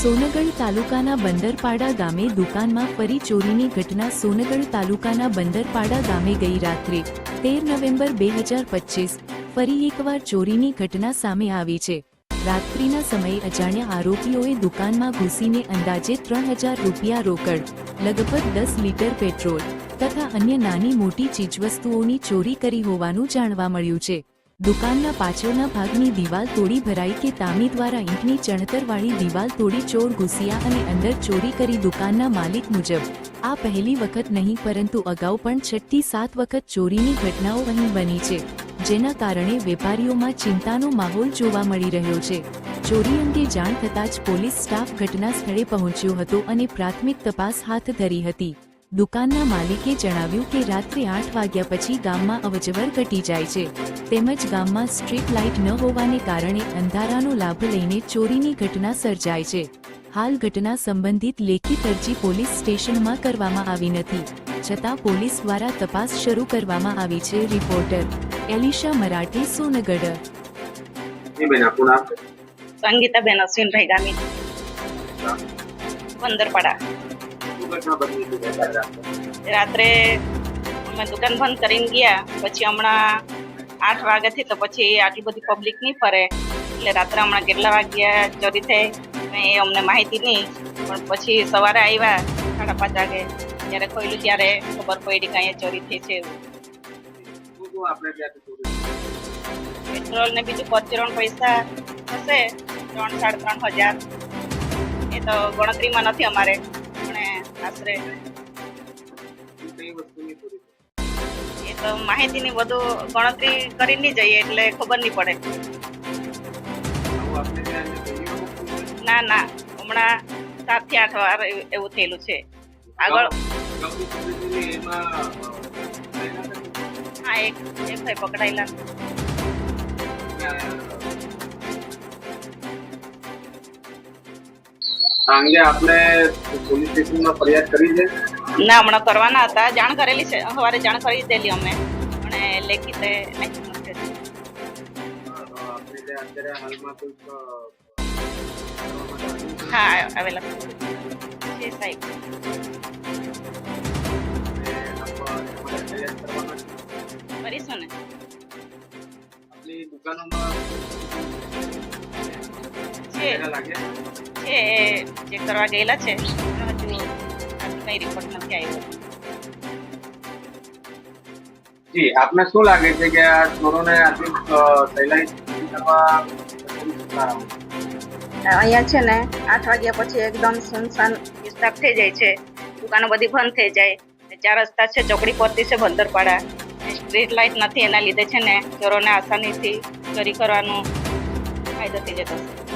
સોનગઢ તાલુકાના બંદરપાડા ગામે દુકાનમાં ફરી ચોરીની ઘટના સોનગઢ તાલુકાના બંદરપાડા ગામે ગઈ રાત્રે, તેર નવેમ્બર બે હજાર પચીસ. ફરી એકવાર ચોરીની ઘટના સામે આવી છે. રાત્રિના સમયે અજાણ્યા આરોપીઓએ દુકાનમાં ઘૂસીને અંદાજે ત્રણ હજાર રૂપિયા રોકડ, લગભગ દસ લીટર પેટ્રોલ તથા અન્ય નાની મોટી ચીજવસ્તુઓની ચોરી કરી હોવાનું જાણવા મળ્યું છે. દુકાનના પાછળના ભાગની દિવાલ તોડી ભરાઈ કે તામી દ્વારા ઈંટની ચણતરવાળી દિવાલ તોડી ચોર ઘૂસ્યા અને અંદર ચોરી કરી દુકાનના માલિક મુજબ. આ પહેલી વખત નહીં, પરંતુ અગાઉ પણ છઠ્ઠી સાત વખત ચોરીની ઘટનાઓ અહીં બની છે, જેના કારણે વેપારીઓમાં ચિંતાનો માહોલ જોવા મળી રહ્યો છે. ચોરી અંગે જાણ થતાં જ પોલીસ સ્ટાફ ઘટના સ્થળે પહોંચ્યો હતો અને પ્રાથમિક તપાસ હાથ ધરી હતી. દુકાનના માલિકે જણાવ્યું કે રાત્રે આઠ વાગ્યા પછી ગામમાં અવજવર ઘટી જાય છે. તેમજ ગામમાં સ્ટ્રીટ લાઇટ ન હોવાને કારણે અંધારાનો લાભ લઈને ચોરીની ઘટના સર્જાય છે. હાલ ઘટના સંબંધિત લેખિત અરજી પોલીસ સ્ટેશનમાં કરવામાં આવી નથી. છતાં પોલીસ દ્વારા તપાસ શરૂ કરવામાં આવી છે રિપોર્ટર એલિશા મરાઠી સોનગઢ. સંગીતાબેન અશ્વિનભાઈ ગામી પંદરપાડા શું ઘટના બની રાત્રે? અમે દુકાન બંધ કરીને ગયા. પછી હમણાં આઠ વાગ્યાથી તો પછી આટલી બધી પબ્લિક નહીં ફરે. એટલે રાત્રે હમણાં કેટલા વાગ્યા ચોરી થઈ એ અમને માહિતી નહીં પણ પછી સવારે આવ્યા સાડા પાંચ વાગે. જ્યારે ખોલ્યું ત્યારે ખબર પડી કે અહીંયા ચોરી થઈ છે? પેટ્રોલ ને બીજું પરચુરણ પૈસા હશે. ત્રણ સાડા ત્રણ હજાર. એ તો ગણતરીમાં નથી અમારે. પણ આશરે શું કઈ વસ્તુની ચોરી થઈ? એ તો માહિતીની બધું ગણતરી કરી નહીં જઈએ એટલે ખબર નહીં પડે. આપણે? ના ના. હમણાં સાતથી આઠ વાર એવું થયેલું છે. આગળ હા એક એક ભાઈ પકડાયેલા. આ અંગે આપણે પોલીસ સ્ટેશનમાં ફરિયાદ કરી છે? ના હમણાં કરવાના હતા. જાણ કરેલી છે. સવારે જાણ કરી દેલી અમે. પણ એ લેખિત? હા આવેલા. છે સાહેબ. અને. કરીશું ને? આપણી દુકાનોમાં લાગ્યા છે એ ચેક કરવા ગયેલા છે હજુ કઈ રિપોર્ટ નથી આવ્યો. જી આપને શું લાગે છે કે આ ચોરોને આર્થિક અહીંયા છે ને આઠ વાગ્યા પછી એકદમ સુનસાન વિસ્તાર થઈ જાય છે. દુકાનો બધી બંધ થઈ જાય. ચાર રસ્તા છે ચોકડી પરથી છે બંદરપાડા. સ્ટ્રીટ લાઇટ નથી એના લીધે છે ને ચોરોને આસાનીથી ચોરી કરવાનું ફાયદો થઈ જતો છે.